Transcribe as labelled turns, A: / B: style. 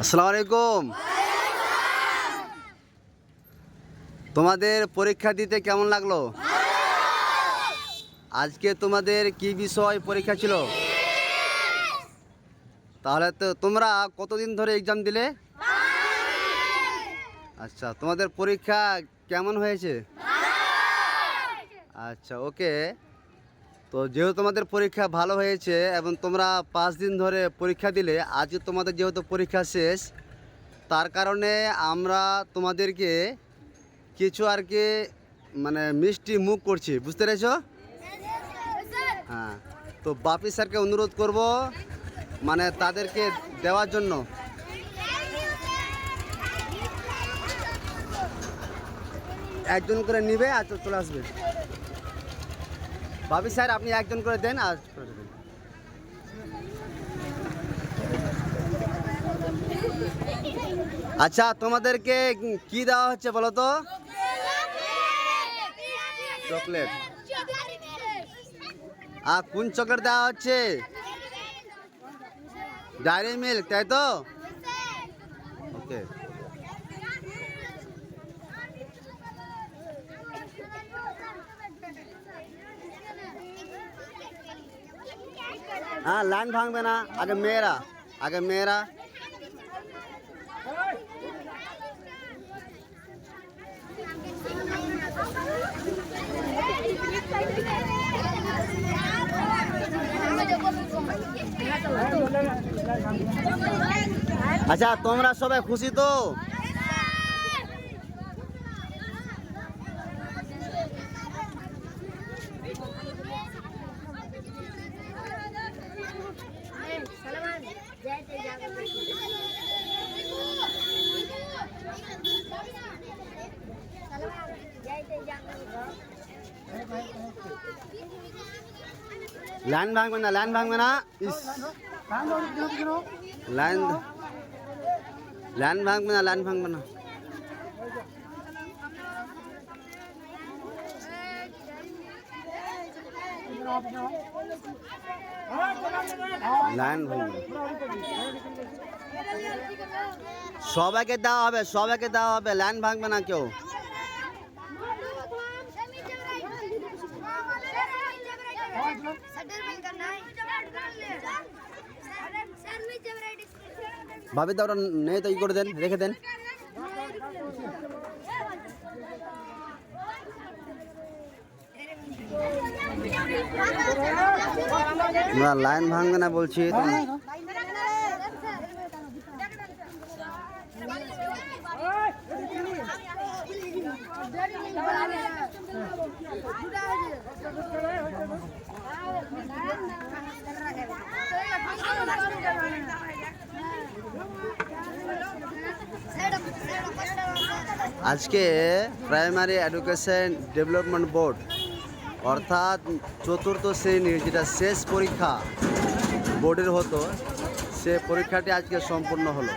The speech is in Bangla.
A: আসসালামু আলাইকুম। তোমাদের পরীক্ষা দিতে কেমন লাগল? আজকে তোমাদের কি বিষয় পরীক্ষা ছিল? তাহলে তো তোমরা কতদিন ধরে এক্সাম দিলে? আচ্ছা তোমাদের পরীক্ষা কেমন হয়েছে? আচ্ছা ওকে তো যেহেতু তোমাদের পরীক্ষা ভালো হয়েছে এবং তোমরা পাঁচ দিন ধরে পরীক্ষা দিলে আজকে তোমাদের যেহেতু পরীক্ষা শেষ, তার কারণে আমরা তোমাদেরকে কিছু আর কি মানে মিষ্টি মুখ করছি। বুঝতে পেরেছ? হ্যাঁ। তো বাপি স্যারকে অনুরোধ করব মানে তাদেরকে দেওয়ার জন্য। একজন করে নিবে আর চলে আসবে। ভাবি স্যার আপনি একজন করে দেন আর করে দেবেন। আচ্ছা তোমাদেরকে কি দেওয়া হচ্ছে বলো তো? চকলেট। আর কোন চকলেট দেওয়া হচ্ছে? ডায়েরি মিল্ক তাই তো? ওকে হ্যাঁ লাইন ভাঙবে না। আগে মেয়েরা আগে মেয়েরা। আচ্ছা তোমরা সবাই খুশি তো? লাইন ভাঙবে না লাইন ভাঙবে না লাইন লাইন ভাঙবে না লাইন ভাঙবে না লাইন ভাঙবে। সবাইকে দেওয়া হবে, সবাইকে দেওয়া হবে। লাইন ভাঙবে না কেউ? ভাবি দাওটা নেই তো ই করে দেন রেখে দেন না লাইন ভাঙবে না বলছি আজকে প্রাইমারি এডুকেশন ডেভেলপমেন্ট বোর্ড অর্থাৎ চতুর্থ শ্রেণির যেটা শেষ পরীক্ষা বোর্ডের হতো, সে পরীক্ষাটি আজকে সম্পূর্ণ হলো।